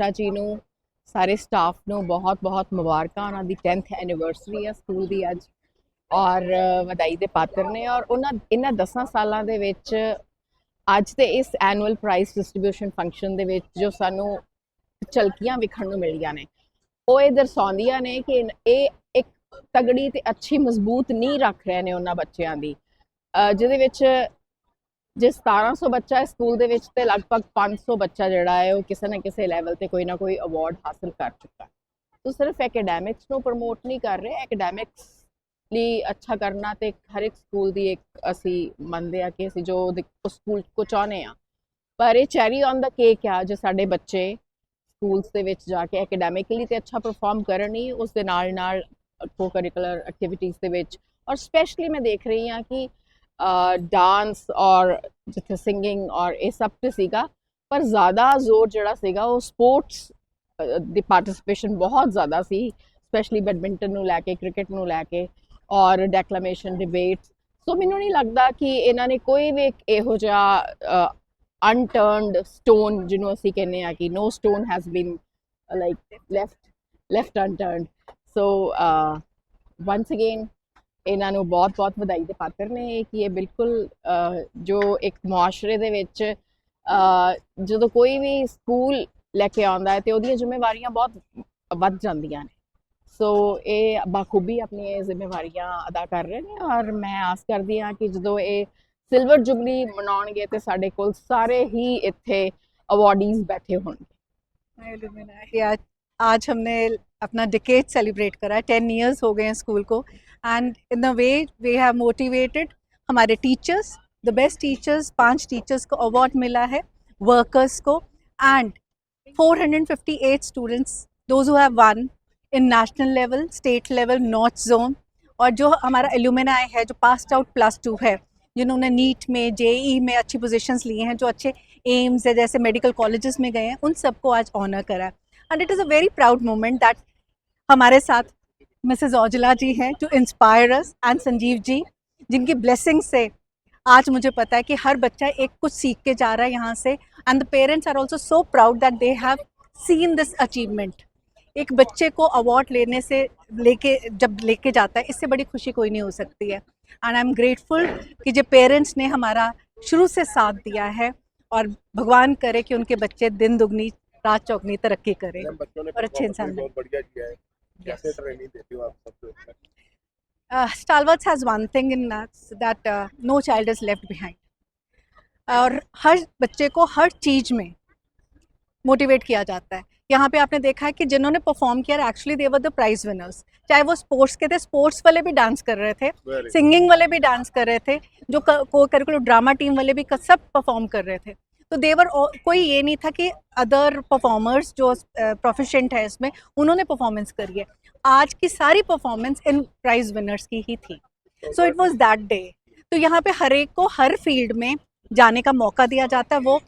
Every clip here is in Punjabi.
ਮਨੀਸ਼ਾ ਜੀ ਨੂੰ ਸਾਰੇ ਸਟਾਫ ਨੂੰ ਬਹੁਤ-ਬਹੁਤ ਮੁਬਾਰਕਾਂ। ਉਹਨਾਂ ਦੀ 10th ਐਨੀਵਰਸਰੀ ਹੈ ਸਕੂਲ ਦੀ ਅੱਜ। ਔਰ ਵਧਾਈ ਦੇ ਪਾਤਰ ਨੇ। ਔਰ ਉਹਨਾਂ ਇਹਨਾਂ 10 ਸਾਲਾਂ ਦੇ ਵਿੱਚ ਅੱਜ ਦੇ ਇਸ ਐਨੂਅਲ ਪ੍ਰਾਈਜ਼ ਡਿਸਟ੍ਰੀਬਿਊਸ਼ਨ ਫੰਕਸ਼ਨ ਦੇ ਵਿੱਚ ਜੋ ਸਾਨੂੰ ਝਲਕੀਆਂ ਵਿਖਣ ਨੂੰ ਮਿਲੀਆਂ ਨੇ। ਉਹ ਇਹ ਦਰਸਾਉਂਦੀਆਂ ਨੇ ਕਿ ਇਹ ਇੱਕ ਤਗੜੀ ਤੇ ਅੱਛੀ ਮਜ਼ਬੂਤ ਨੀਂਹ ਰੱਖ ਰਹੇ ਨੇ ਉਹਨਾਂ ਬੱਚਿਆਂ ਦੀ। ਅ, ਜਿਹਦੇ ਵਿੱਚ ਜੇ 1700 ਬੱਚਾ ਹੈ, ਸਕੂਲ ਦੇ ਵਿੱਚ ਤੇ ਲਗਭਗ 500 ਬੱਚਾ ਜਿਹੜਾ ਹੈ, ਉਹ ਕਿਸੇ ਨਾ ਕਿਸੇ ਲੈਵਲ ਤੇ ਕੋਈ ਨਾ ਕੋਈ ਅਵਾਰਡ ਹਾਸਲ ਕਰ ਚੁੱਕਾ ਹੈ। ਸੋ ਸਿਰਫ ਐਕੈਡੈਮਿਕਸ ਨੂੰ ਪ੍ਰਮੋਟ ਨਹੀਂ ਕਰ ਰਹੇ ਐਕੈਡੈਮਿਕਸ ਲਈ ਅੱਛਾ ਕਰਨਾ ਤੇ ਹਰ ਇੱਕ ਸਕੂਲ ਦੀ ਇੱਕ ਅਸੀਂ ਮੰਨਦੇ ਆ ਕਿ ਅਸੀਂ ਜੋ ਉਹਦੇ- ਉਸ ਸਕੂਲ ਕੋ ਚਾਹੁੰਦੇ ਆ ਪਰ ਇਹ ਚੈਰੀ ਔਨ ਦਾ ਕੇਕ ਆ, ਜੋ ਸਾਡੇ ਬੱਚੇ ਸਕੂਲਸ ਦੇ ਵਿੱਚ ਜਾ ਕੇ ਐਕੈਡੈਮਿਕਲੀ ਤੇ ਅੱਛਾ ਪਰਫਾਰਮ ਕਰਨ ਹੀ, ਉਸ ਦੇ ਨਾਲ ਨਾਲ ਕੋ ਕਰਿਕੂਲਰ ਐਕਟੀਵਿਟੀਜ਼ ਦੇ ਵਿੱਚ। ਔਰ ਸਪੈਸ਼ਲੀ ਮੈਂ ਦੇਖ ਰਹੀ ਹਾਂ ਕਿ ਡਾਂਸ ਔਰ ਜਿੱਥੇ ਸਿੰਗਿੰਗ ਔਰ ਇਹ ਸਭ ਤੇ ਸੀਗਾ ਪਰ ਜ਼ਿਆਦਾ ਜ਼ੋਰ ਜਿਹੜਾ ਸੀਗਾ ਉਹ ਸਪੋਰਟਸ ਦੀ ਪਾਰਟਿਸਿਪੇਸ਼ਨ ਬਹੁਤ ਜ਼ਿਆਦਾ ਸੀ ਸਪੈਸ਼ਲੀ ਬੈਡਮਿੰਟਨ ਨੂੰ ਲੈ ਕੇ ਕ੍ਰਿਕਟ ਨੂੰ ਲੈ ਕੇ ਔਰ ਡੈਕਲੇਮੇਸ਼ਨ ਡਿਬੇਟ ਸੋ ਮੈਨੂੰ ਨਹੀਂ ਲੱਗਦਾ ਕਿ ਇਹਨਾਂ ਨੇ ਕੋਈ ਵੀ ਇੱਕ ਇਹੋ ਜਿਹਾ ਅਨਟਰਨਡ ਸਟੋਨ ਜਿਹਨੂੰ ਅਸੀਂ ਕਹਿੰਦੇ ਆ ਕਿ no stone has been like left left unturned so once again ਇਹਨਾਂ ਨੂੰ ਬਹੁਤ-ਬਹੁਤ ਵਧਾਈ ਦੇ ਪਾਤਰ ਨੇ ਕਿ ਇਹ ਬਿਲਕੁਲ ਅਹ, ਜੋ ਇੱਕ ਮੁਆਸ਼ਰੇ ਦੇ ਵਿੱਚ ਅਹ, ਜਦੋਂ ਕੋਈ ਵੀ ਸਕੂਲ ਲੈ ਕੇ ਆਉਂਦਾ ਹੈ ਤੇ ਉਹਦੀਆਂ ਜ਼ਿੰਮੇਵਾਰੀਆਂ ਬਹੁਤ ਵੱਧ ਜਾਂਦੀਆਂ ਨੇ ਸੋ ਇਹ ਬਾਖੂਬੀ ਆਪਣੀ ਇਹ ਜ਼ਿੰਮੇਵਾਰੀਆਂ ਅਦਾ ਕਰ ਰਹੇ ਨੇ ਔਰ ਮੈਂ ਆਸ ਕਰਦੀ ਹਾਂ ਕਿ ਜਦੋਂ ਇਹ ਸਿਲਵਰ ਜੁਬਲੀ ਮਨਾਉਣਗੇ ਤੇ ਸਾਡੇ ਕੋਲ ਸਾਰੇ ਹੀ ਇੱਥੇ ਅਵਾਰਡੀਜ਼ ਬੈਠੇ ਹੋਣਗੇ कि आज आज हमने अपना डिकेट सेलिब्रेट करा टेन ईयर्स हो गए हैं स्कूल को and in the way we have motivated हमारे टीचर्स द बेस्ट टीचर्स पाँच टीचर्स को अवार्ड मिला है वर्कर्स को and 458 students those have won in national level state level north zone और जो हमारा एल्यूमिनाई है, जो पास्ड आउट प्लस टू है, जिन्होंने नीट में जेई में अच्छी पोजीशंस लिए हैं, जो अच्छे एम्स है, जैसे मेडिकल कॉलेजेस में गए हैं, उन सबको आज ऑनर करा है। And it is a very proud moment that हमारे साथ मिसेस औजला जी हैं to inspire us and Sanjeev ji जिनकी ब्लेसिंग से आज मुझे पता है कि हर बच्चा एक कुछ सीख के जा रहा है यहाँ से and the parents are also so proud that they have seen this achievement एक बच्चे को अवार्ड लेने से लेके जब लेके जाता है इससे बड़ी खुशी कोई नहीं हो सकती है। एंड आई एम ग्रेटफुल कि जो पेरेंट्स ने हमारा शुरू से साथ दिया है और भगवान करे कि उनके बच्चे दिन दुगनी रात चौगनी तरक्की करें और अच्छे इंसान कैसे ट्रेनिंग देती हो आप सबको uh, Stalwarts has one thing in us that uh, no child is left behind. और हर बच्चे को हर चीज़ में मोटिवेट किया जाता है। यहाँ पे आपने देखा है कि जिन्होंने परफॉर्म किया actually they were the prize winners चाहे वो स्पोर्ट्स के थे स्पोर्ट्स वाले भी डांस कर रहे थे सिंगिंग वाले भी डांस कर रहे थे जो को करिकुलर ड्रामा टीम वाले भी सब परफॉर्म कर रहे थे। तो देवर कोई ये नहीं था कि अदर परफॉर्मर्स जो प्रोफिशेंट है इसमें उन्होंने परफॉर्मेंस करी है। आज की सारी परफॉर्मेंस इन प्राइज विनर्स की ही थी। So it was that day तो यहाँ पे हर एक को हर फ़ील्ड में जाने का मौका दिया जाता है। वो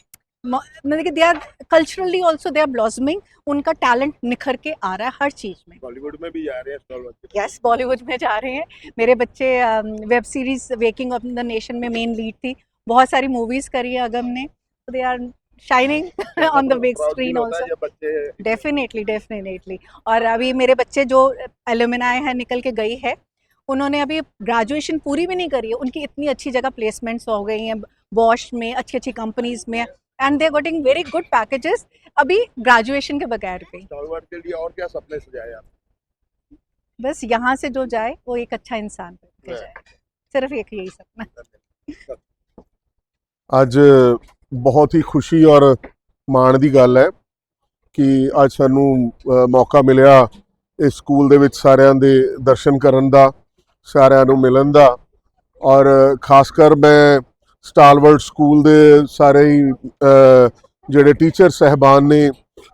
मतलब कि they are culturally also they are blossoming उनका टैलेंट निखर के आ रहा है हर चीज़ में। बॉलीवुड में भी जा रहे हैं यस बॉलीवुड में जा रहे हैं। मेरे बच्चे web series waking of the nation में मेन लीड थी। बहुत सारी मूवीज़ करी है अगम ने। They are shining on the big screen also definitely definitely और अभी मेरे बच्चे जो एलुमिनाई है निकल के गई है उन्होंने अभी ग्रेजुएशन पूरी भी नहीं करी है। उनकी इतनी अच्छी जगह प्लेसमेंट्स हो गई हैं बॉश में अच्छी अच्छी कंपनीज़ में and they getting very good packages अभी ग्रेजुएशन के बगैर भी के लिए और क्या सपने सजाए आप? बस यहाँ से जो जाए वो एक अच्छा इंसान बन के। जाए। सिर्फ़ एक यही सपना। ਅੱਜ ਬਹੁਤ ਹੀ ਖੁਸ਼ੀ ਔਰ ਮਾਣ ਦੀ ਗੱਲ ਹੈ ਕਿ ਅੱਜ ਸਾਨੂੰ ਮੌਕਾ ਮਿਲਿਆ ਇਸ ਸਕੂਲ ਦੇ ਵਿੱਚ ਸਾਰਿਆਂ ਦੇ ਦਰਸ਼ਨ ਕਰਨ ਦਾ ਸਾਰਿਆਂ ਨੂੰ ਮਿਲਣ ਦਾ ਔਰ ਖਾਸ ਕਰ ਮੈਂ ਸਟਾਲਵਰਡ ਸਕੂਲ ਦੇ ਸਾਰੇ ਹੀ ਜਿਹੜੇ ਟੀਚਰ ਸਹਿਬਾਨ ਨੇ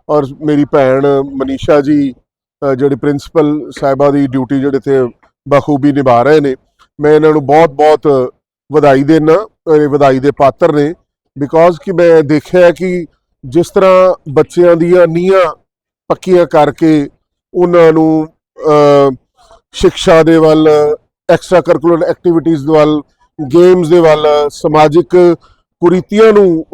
ਔਰ ਮੇਰੀ ਭੈਣ ਮਨੀਸ਼ਾ ਜੀ ਅ, ਜਿਹੜੇ ਪ੍ਰਿੰਸੀਪਲ ਸਾਹਿਬਾ ਦੀ ਡਿਊਟੀ ਜਿਹੜੇ ਤੇ ਬਖੂਬੀ ਨਿਭਾ ਰਹੇ ਨੇ ਮੈਂ ਇਹਨਾਂ ਨੂੰ ਬਹੁਤ-ਬਹੁਤ ਵਧਾਈ ਦੇਣਾ ਵਧਾਈ ਦੇ ਪਾਤਰ ਨੇ ਬਿਕੋਜ਼ ਕਿ ਮੈਂ ਦੇਖਿਆ ਕਿ ਜਿਸ ਤਰ੍ਹਾਂ ਬੱਚਿਆਂ ਦੀਆਂ ਨੀਹਾਂ ਪੱਕੀਆਂ ਕਰਕੇ ਉਹਨਾਂ ਨੂੰ ਅ, ਸਿੱਖਿਆ ਦੇ ਵੱਲ ਐਕਸਟਰਾ ਕਰਕੂਲਰ ਐਕਟੀਵਿਟੀਜ਼ ਦੇ ਵੱਲ ਗੇਮਸ ਦੇ ਵੱਲ ਸਮਾਜਿਕ ਕੁਰੀਤੀਆਂ ਨੂੰ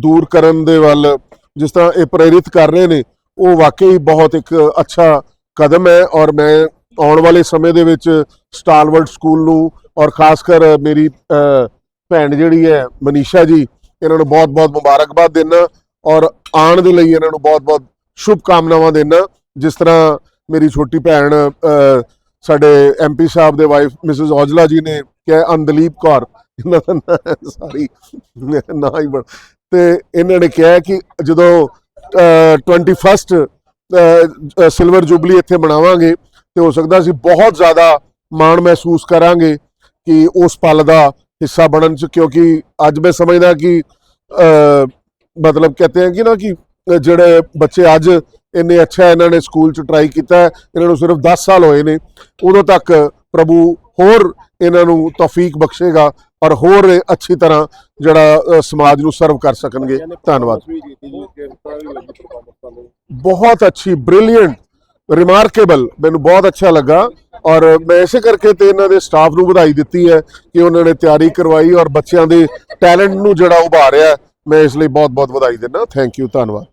ਦੂਰ ਕਰਨ ਦੇ ਵੱਲ ਜਿਸ ਤਰ੍ਹਾਂ ਇਹ ਪ੍ਰੇਰਿਤ ਕਰ ਰਹੇ ਨੇ ਉਹ ਵਾਕਈ ਬਹੁਤ ਇੱਕ ਅੱਛਾ ਕਦਮ ਹੈ ਔਰ ਮੈਂ ਆਉਣ ਵਾਲੇ ਸਮੇਂ ਦੇ ਵਿੱਚ ਸਟਾਲਵਰਡ ਸਕੂਲ ਨੂੰ ਔਰ ਖਾਸ ਕਰ ਮੇਰੀ ਭੈਣ ਜਿਹੜੀ ਹੈ ਮਨੀਸ਼ਾ ਜੀ ਇਹਨਾਂ ਨੂੰ ਬਹੁਤ-ਬਹੁਤ ਮੁਬਾਰਕਬਾਦ ਦੇਣਾ ਔਰ ਆਉਣ ਦੇ ਲਈ ਇਹਨਾਂ ਨੂੰ ਬਹੁਤ-ਬਹੁਤ ਸ਼ੁਭ ਕਾਮਨਾਵਾਂ ਦੇਣਾ ਜਿਸ ਤਰ੍ਹਾਂ ਮੇਰੀ ਛੋਟੀ ਭੈਣ ਅਹ, ਸਾਡੇ ਐਮਪੀ ਸਾਹਿਬ ਦੇ ਵਾਈਫ ਮਿਸਿਸ ਔਜਲਾ ਜੀ ਨੇ ਕਿਹਾ ਅੰਦਲੀਪ ਕੌਰ। ਇਹਨਾਂ ਦਾ ਨਾਂ ਸਾਰੀ ਨਾਂ ਹੀ ਬਣ। ਤੇ ਇਹਨਾਂ ਨੇ ਕਿਹਾ ਕਿ ਜਦੋਂ ਅਹ, 21st ਸਿਲਵਰ ਜੁਬਲੀ ਇੱਥੇ ਬਣਾਵਾਂਗੇ ਤੇ ਹੋ ਸਕਦਾ ਅਸੀਂ ਬਹੁਤ ਜ਼ਿਆਦਾ ਮਾਣ ਮਹਿਸੂਸ ਕਰਾਂਗੇ ਕਿ ਉਸ ਪਲ ਦਾ ਹਿੱਸਾ ਬਣਨ ਚ ਕਿਉਂਕਿ ਅੱਜ ਮੈਂ ਸਮਝਦਾ ਕਿ ਅਹ, ਮਤਲਬ ਕਹਤੇ हैं ਕਿ ਨਾ ਕਿ ਜਿਹੜੇ ਬੱਚੇ ਅੱਜ ਇੰਨੇ ਅੱਛਾ ਇਹਨਾਂ ਨੇ ਸਕੂਲ ਚ ਟਰਾਈ ਕੀਤਾ ਇਹਨਾਂ ਨੂੰ ਸਿਰਫ 10 ਸਾਲ ਹੋਏ ਨੇ ਉਦੋਂ ਤੱਕ ਪ੍ਰਭੂ ਹੋਰ ਇਹਨਾਂ ਨੂੰ ਤੌਫੀਕ ਬਖਸ਼ੇਗਾ ਔਰ ਹੋਰ ਅੱਛੀ ਤਰ੍ਹਾਂ ਜਿਹੜਾ ਸਮਾਜ ਨੂੰ ਸਰਵ ਕਰ ਸਕਣਗੇ। ਧੰਨਵਾਦ। ਬਹੁਤ ਅੱਛੀ ਬ੍ਰਿਲੀਅੰਟ ਰਿਮਾਰਕੇਬਲ ਮੈਨੂੰ ਬਹੁਤ ਅੱਛਾ ਲੱਗਾ। ਔਰ ਮੈਂ ਇਸੇ ਕਰਕੇ ਤੇ ਇਹਨਾਂ ਦੇ ਸਟਾਫ ਨੂੰ ਵਧਾਈ ਦਿੱਤੀ ਹੈ ਕਿ ਉਹਨਾਂ ਨੇ ਤਿਆਰੀ ਕਰਵਾਈ ਔਰ ਬੱਚਿਆਂ ਦੇ ਟੈਲੈਂਟ ਨੂੰ ਜਿਹੜਾ ਉਭਾਰਿਆ ਮੈਂ ਇਸ ਲਈ ਬਹੁਤ ਬਹੁਤ ਵਧਾਈ ਦਿੰਦਾ। ਥੈਂਕ ਯੂ ਧੰਨਵਾਦ।